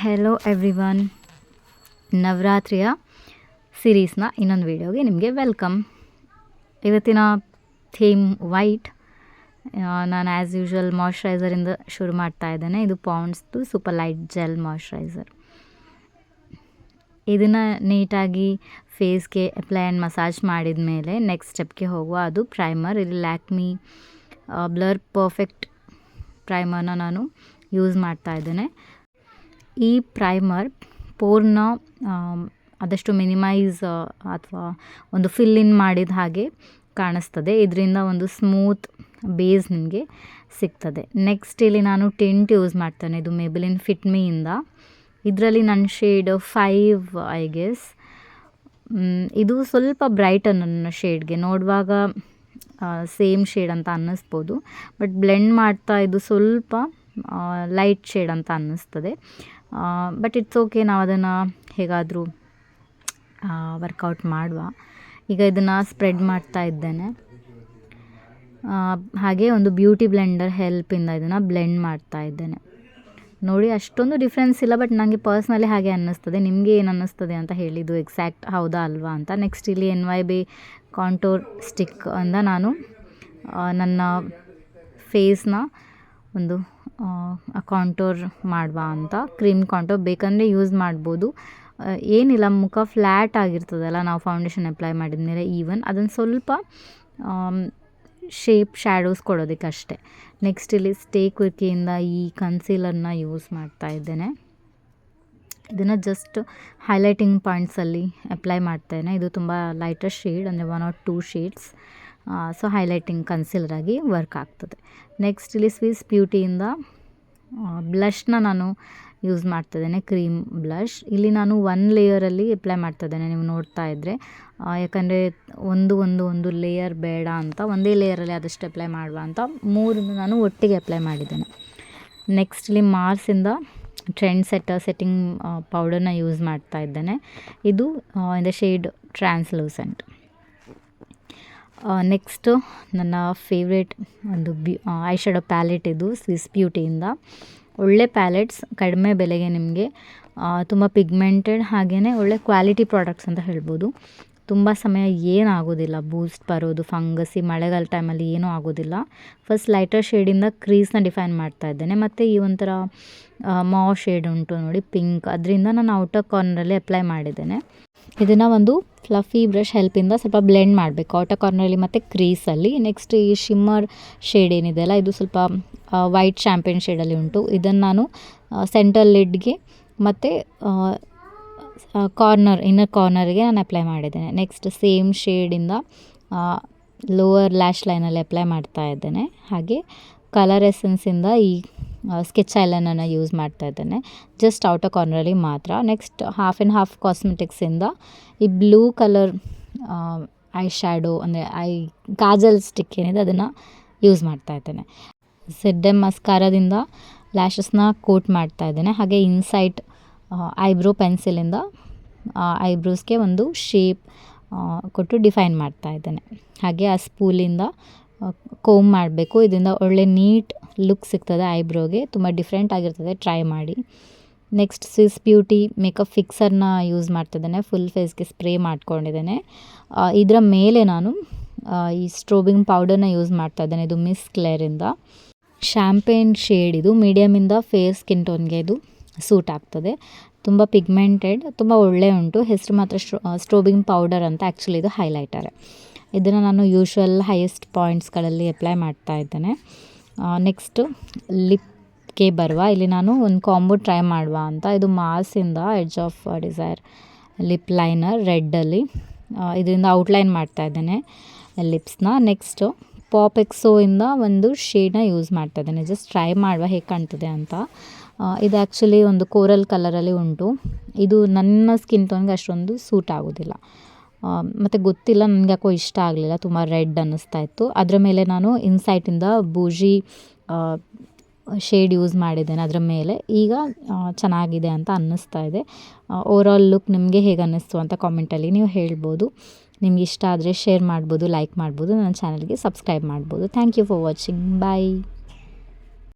Hello every one ನವರಾತ್ರಿಯ ಸಿರೀಸ್ನ ಇನ್ನೊಂದು ವೀಡಿಯೋಗೆ ನಿಮಗೆ ವೆಲ್ಕಮ್ ಇವತ್ತಿನ ಥೀಮ್ ವೈಟ್ ನಾನು ಆ್ಯಸ್ ಯೂಶ್ವಲ್ ಮಾಯ್ಶ್ಚರೈಸರಿಂದ ಶುರು ಮಾಡ್ತಾ ಇದ್ದೇನೆ. ಇದು ಪೌಂಡ್ಸ್ದು ಸೂಪರ್ ಲೈಟ್ ಜೆಲ್ ಮಾಯ್ಶ್ಚರೈಸರ್ ಇದನ್ನು ನೀಟಾಗಿ ಫೇಸ್ಗೆ ಅಪ್ಲೈ ಆ್ಯಂಡ್ ಮಸಾಜ್ ಮಾಡಿದ ಮೇಲೆ ನೆಕ್ಸ್ಟ್ ಸ್ಟೆಪ್ಗೆ ಹೋಗುವ ಅದು ಪ್ರೈಮರ್ ಇಲ್ಲಿ ಲ್ಯಾಕ್ಮಿ ಬ್ಲರ್ ಪರ್ಫೆಕ್ಟ್ ಪ್ರೈಮರ್ನ ನಾನು ಯೂಸ್ ಮಾಡ್ತಾ ಇದ್ದೇನೆ. ಈ ಪ್ರೈಮರ್ ಪೋರ್ನ ಆದಷ್ಟು ಮಿನಿಮೈಸ್ ಅಥವಾ ಒಂದು ಫಿಲ್ ಇನ್ ಮಾಡಿದ ಹಾಗೆ ಕಾಣಿಸ್ತದೆ. ಇದರಿಂದ ಒಂದು ಸ್ಮೂತ್ ಬೇಸ್ ನಿಮಗೆ ಸಿಗ್ತದೆ. ನೆಕ್ಸ್ಟ್ ಇಲ್ಲಿ ನಾನು ಟಿಂಟ್ ಯೂಸ್ ಮಾಡ್ತೇನೆ. ಇದು ಮೇಬಲಿನ್ ಫಿಟ್ಮಿಯಿಂದ ಇದರಲ್ಲಿ ನನ್ನ ಶೇಡ್ ಫೈವ್ ಐ ಗೆಸ್ ಇದು ಸ್ವಲ್ಪ ಬ್ರೈಟ್ ನನ್ನ ಶೇಡ್ಗೆ ನೋಡುವಾಗ ಸೇಮ್ ಶೇಡ್ ಅಂತ ಅನ್ನಿಸ್ಬೋದು. ಬಟ್ ಬ್ಲೆಂಡ್ ಮಾಡ್ತಾ ಇದು ಸ್ವಲ್ಪ ಲೈಟ್ ಶೇಡ್ ಅಂತ ಅನ್ನಿಸ್ತದೆ. ಬಟ್ ಇಟ್ಸ್ ಓಕೆ ನಾವು ಅದನ್ನು ಹೇಗಾದರೂ ವರ್ಕೌಟ್ ಮಾಡುವ. ಈಗ ಇದನ್ನು ಸ್ಪ್ರೆಡ್ ಮಾಡ್ತಾ ಇದ್ದೇನೆ. ಹಾಗೆ ಒಂದು ಬ್ಯೂಟಿ ಬ್ಲೆಂಡರ್ ಹೆಲ್ಪಿಂದ ಇದನ್ನು ಬ್ಲೆಂಡ್ ಮಾಡ್ತಾ ಇದ್ದೇನೆ. ನೋಡಿ, ಅಷ್ಟೊಂದು ಡಿಫ್ರೆನ್ಸ್ ಇಲ್ಲ ಬಟ್ ನನಗೆ ಪರ್ಸ್ನಲಿ ಹಾಗೆ ಅನ್ನಿಸ್ತದೆ. ನಿಮಗೆ ಏನು ಅನ್ನಿಸ್ತದೆ ಅಂತ ಹೇಳಿದ್ದು ಎಕ್ಸಾಕ್ಟ್ ಹೌದಾ ಅಲ್ವಾ ಅಂತ. ನೆಕ್ಸ್ಟ್ ಇಲ್ಲಿ N Y B contour stick ಅಂದ ನಾನು ನನ್ನ ಫೇಸ್ನ ಒಂದು ಕಾಂಟೋರ್ ಮಾಡುವ ಅಂತ. ಕ್ರೀಮ್ ಕಾಂಟೋರ್ ಬೇಕಂದರೆ ಯೂಸ್ ಮಾಡ್ಬೋದು. ಏನಿಲ್ಲ, ಮುಖ ಫ್ಲ್ಯಾಟ್ ಆಗಿರ್ತದಲ್ಲ, ನಾವು ಫೌಂಡೇಶನ್ ಅಪ್ಲೈ ಮಾಡಿದ ಮೇಲೆ ಈವನ್ ಅದನ್ನು ಸ್ವಲ್ಪ ಶೇಪ್ ಶ್ಯಾಡೋಸ್ ಕೊಡೋದಕ್ಕೆ ಅಷ್ಟೇ ನೆಕ್ಸ್ಟ್ ಇಲ್ಲಿ ಸ್ಟೇ ಕುರ್ಕಿಯಿಂದ ಈ ಕನ್ಸೀಲರ್ನ ಯೂಸ್ ಮಾಡ್ತಾ ಇದ್ದೇನೆ. ಇದನ್ನು ಜಸ್ಟ್ ಹೈಲೈಟಿಂಗ್ ಪಾಯಿಂಟ್ಸಲ್ಲಿ ಅಪ್ಲೈ ಮಾಡ್ತೇನೆ. ಇದು ತುಂಬ ಲೈಟರ್ ಶೇಡ್ ಅಂದರೆ one or two shades so highlighting concealer ಆಗಿ ವರ್ಕ್ ಆಗ್ತದೆ. ನೆಕ್ಸ್ಟ್ ಇಲ್ಲಿ ಸ್ವೀಸ್ ಬ್ಯೂಟಿಯಿಂದ ಬ್ಲಷ್ನ ನಾನು ಯೂಸ್ ಮಾಡ್ತಿದ್ದೇನೆ ಕ್ರೀಮ್ ಬ್ಲಷ್ ಇಲ್ಲಿ ನಾನು ಒನ್ ಲೇಯರಲ್ಲಿ ಅಪ್ಲೈ ಮಾಡ್ತಿದ್ದೇನೆ, ನೀವು ನೋಡ್ತಾ ಇದ್ದರೆ ಯಾಕಂದರೆ ಒಂದು ಒಂದು ಒಂದು ಲೇಯರ್ ಬೇಡ ಅಂತ, ಒಂದೇ ಲೇಯರಲ್ಲಿ ಅದಷ್ಟು ಅಪ್ಲೈ ಮಾಡುವ ಅಂತ ಮೂರನ್ನು ನಾನು ಒಟ್ಟಿಗೆ ಅಪ್ಲೈ ಮಾಡಿದ್ದೇನೆ. ನೆಕ್ಸ್ಟ್ ಇಲ್ಲಿ ಮಾರ್ಸಿಂದ ಟ್ರೆಂಡ್ ಸೆಟ್ಟರ್ ಸೆಟ್ಟಿಂಗ್ ಪೌಡರ್ನ ಯೂಸ್ ಮಾಡ್ತಾ ಇದ್ದೇನೆ. ಇದು in the shade translucent next ನನ್ನ ಫೇವ್ರೇಟ್ ಒಂದು ಬ್ಯೂ ಐ ಶ್ಯಾಡೋ ಪ್ಯಾಲೆಟ್ ಇದು ಸ್ವಿಸ್ ಬ್ಯೂಟಿಯಿಂದ ಒಳ್ಳೆ ಪ್ಯಾಲೆಟ್ಸ್ ಕಡಿಮೆ ಬೆಲೆಗೆ ನಿಮಗೆ ತುಂಬ ಪಿಗ್ಮೆಂಟೆಡ್ ಹಾಗೆಯೇ ಒಳ್ಳೆ ಕ್ವಾಲಿಟಿ ಪ್ರಾಡಕ್ಟ್ಸ್ ಅಂತ ಹೇಳ್ಬೋದು. ತುಂಬ ಸಮಯ ಏನಾಗೋದಿಲ್ಲ. ಬೂಸ್ಟ್ ಬರೋದು, ಫಂಗಸಿ ಮಳೆಗಾಲ ಟೈಮಲ್ಲಿ ಏನೂ ಆಗೋದಿಲ್ಲ. ಫಸ್ಟ್ ಲೈಟರ್ ಶೇಡಿಂದ ಕ್ರೀಸ್ನ ಡಿಫೈನ್ ಮಾಡ್ತಾ ಇದ್ದೇನೆ. ಮತ್ತು ಈ ಒಂಥರ ಮಾ ಶೇಡ್ ಉಂಟು ನೋಡಿ, ಪಿಂಕ್. ಅದರಿಂದ ನಾನು ಔಟರ್ ಕಾರ್ನರಲ್ಲಿ ಅಪ್ಲೈ ಮಾಡಿದ್ದೇನೆ. ಇದನ್ನು ಒಂದು ಫ್ಲಫಿ ಬ್ರಷ್ ಹೆಲ್ಪಿಂದ ಸ್ವಲ್ಪ ಬ್ಲೆಂಡ್ ಮಾಡಬೇಕು. ಔಟರ್ ಕಾರ್ನರಲ್ಲಿ ಮತ್ತು ಕ್ರೀಸಲ್ಲಿ. ನೆಕ್ಸ್ಟ್ ಈ ಶಿಮ್ಮರ್ ಶೇಡ್ ಏನಿದೆಯಲ್ಲ, ಇದು ಸ್ವಲ್ಪ ವೈಟ್ ಶ್ಯಾಂಪೇನ್ ಶೇಡಲ್ಲಿ ಉಂಟು. ಇದನ್ನು ನಾನು ಸೆಂಟರ್ ಲಿಡ್ಗೆ ಮತ್ತು ಕಾರ್ನರ್ ಇನ್ನರ್ ಕಾರ್ನರ್ಗೆ ನಾನು ಅಪ್ಲೈ ಮಾಡಿದ್ದೇನೆ. ನೆಕ್ಸ್ಟ್ ಸೇಮ್ ಶೇಡಿಂದ ಲೋವರ್ ಲ್ಯಾಶ್ ಲೈನಲ್ಲಿ ಅಪ್ಲೈ ಮಾಡ್ತಾ ಇದ್ದೇನೆ. ಹಾಗೆ ಕಲರ್ ಎಸೆನ್ಸಿಂದ ಈ ಸ್ಕೆಚ್ ಐಲೈನನ್ನು ಯೂಸ್ ಮಾಡ್ತಾ ಇದ್ದೇನೆ. ಜಸ್ಟ್ ಔಟರ್ ಕಾರ್ನರಲ್ಲಿ ಮಾತ್ರ. ನೆಕ್ಸ್ಟ್ ಹಾಫ್ ಆ್ಯಂಡ್ ಹಾಫ್ ಕಾಸ್ಮೆಟಿಕ್ಸಿಂದ ಈ ಬ್ಲೂ ಕಲರ್ ಐ ಶ್ಯಾಡೋ ಅಂದರೆ ಐ ಗಾಜಲ್ ಸ್ಟಿಕ್ ಏನಿದೆ ಅದನ್ನು ಯೂಸ್ ಮಾಡ್ತಾ ಇದ್ದೇನೆ. ಸೆಡ್ ಮಸ್ಕಾರದಿಂದ ಲ್ಯಾಶಸ್ನ ಕೋಟ್ ಮಾಡ್ತಾ ಇದ್ದೇನೆ. ಹಾಗೆ ಇನ್ಸೈಟ್ ಐಬ್ರೋ ಪೆನ್ಸಿಲಿಂದ ಐಬ್ರೋಸ್ಗೆ ಒಂದು ಶೇಪ್ ಕೊಟ್ಟು ಡಿಫೈನ್ ಮಾಡ್ತಾ ಇದ್ದೇನೆ. ಹಾಗೆ ಆ ಸ್ಪೂಲಿಂದ ಕೋಮ್ ಮಾಡಬೇಕು. ಇದರಿಂದ ಒಳ್ಳೆ ನೀಟ್ ಲುಕ್ ಸಿಗ್ತದೆ ಐಬ್ರೋಗೆ ತುಂಬ ಡಿಫ್ರೆಂಟ್ ಆಗಿರ್ತದೆ. ಟ್ರೈ ಮಾಡಿ. ನೆಕ್ಸ್ಟ್ ಸ್ವಿಸ್ ಬ್ಯೂಟಿ ಮೇಕಪ್ ಫಿಕ್ಸರ್ನ ಯೂಸ್ ಮಾಡ್ತಿದ್ದೇನೆ ಫುಲ್ ಫೇಸ್ಗೆ ಸ್ಪ್ರೇ ಮಾಡ್ಕೊಂಡಿದ್ದೇನೆ. ಇದರ ಮೇಲೆ ನಾನು ಈ ಸ್ಟ್ರೋಬಿಂಗ್ ಪೌಡರ್ನ ಯೂಸ್ ಮಾಡ್ತಾ ಇದ್ದೇನೆ. ಇದು ಮಿಸ್ ಕ್ಲೇರಿಂದ ಶ್ಯಾಂಪೇನ್ ಶೇಡ್ ಇದು. ಮೀಡಿಯಮಿಂದ ಫೇಸ್ ಸ್ಕಿನ್ ಟೋನ್ಗೆ ಇದು. ಸೂಟ್ ಆಗ್ತದೆ. ತುಂಬ ಪಿಗ್ಮೆಂಟೆಡ್, ತುಂಬ ಒಳ್ಳೆ ಉಂಟು. ಹೆಸರು ಮಾತ್ರ ಸ್ಟ್ರೋಬಿಂಗ್ ಪೌಡರ್ ಅಂತ ಆ್ಯಕ್ಚುಲಿ ಇದು ಹೈಲೈಟರ್ ಇದನ್ನು ನಾನು ಯೂಶ್ವಲ್ ಹೈಯೆಸ್ಟ್ ಪಾಯಿಂಟ್ಸ್ಗಳಲ್ಲಿ ಅಪ್ಲೈ ಮಾಡ್ತಾ ಇದ್ದೇನೆ. ನೆಕ್ಸ್ಟು ಲಿಪ್ಗೆ ಬರುವ, ಇಲ್ಲಿ ನಾನು ಒಂದು ಕಾಂಬೋ ಟ್ರೈ ಮಾಡುವ ಅಂತ. ಇದು ಮಾಸಿಂದ edge of desire lip liner ರೆಡ್ಡಲ್ಲಿ ಇದರಿಂದ ಔಟ್ಲೈನ್ ಮಾಡ್ತಾ ಇದ್ದೇನೆ ಲಿಪ್ಸ್ನ ನೆಕ್ಸ್ಟು ಪಾಪ್ ಎಕ್ಸೋಯಿಂದ ಒಂದು ಶೇಡ್ನ ಯೂಸ್ ಮಾಡ್ತಾ ಇದ್ದೇನೆ. ಜಸ್ಟ್ ಟ್ರೈ ಮಾಡುವ ಹೇಗೆ ಕಾಣ್ತದೆ ಅಂತ. ಇದು ಆ್ಯಕ್ಚುಲಿ ಒಂದು ಕೋರಲ್ ಕಲರಲ್ಲಿ ಉಂಟು. ಇದು ನನ್ನ ಸ್ಕಿನ್ ಟೋನ್ಗೆ ಅಷ್ಟೊಂದು ಸೂಟ್ ಆಗೋದಿಲ್ಲ. ಮತ್ತು ಗೊತ್ತಿಲ್ಲ, ನನಗೆ ಯಾಕೋ ಇಷ್ಟ ಆಗಲಿಲ್ಲ, ತುಂಬ ರೆಡ್ ಅನ್ನಿಸ್ತಾ ಇತ್ತು. ಅದರ ಮೇಲೆ ನಾನು ಇನ್ಸೈಟಿಂದ ಬೂಜಿ ಶೇಡ್ ಯೂಸ್ ಮಾಡಿದ್ದೇನೆ ಅದರ ಮೇಲೆ. ಈಗ ಚೆನ್ನಾಗಿದೆ ಅಂತ ಅನ್ನಿಸ್ತಾ ಇದೆ. ಓವರಾಲ್ ಲುಕ್ ನಿಮಗೆ ಹೇಗೆ ಅನ್ನಿಸ್ತು ಅಂತ ಕಾಮೆಂಟಲ್ಲಿ ನೀವು ಹೇಳ್ಬೋದು. ನಿಮ್ಗೆ ಇಷ್ಟ ಆದರೆ ಶೇರ್ ಮಾಡ್ಬೋದು ಲೈಕ್ ಮಾಡ್ಬೋದು, ನನ್ನ ಚಾನಲ್ಗೆ ಸಬ್ಸ್ಕ್ರೈಬ್ ಮಾಡ್ಬೋದು. Thank you for watching bye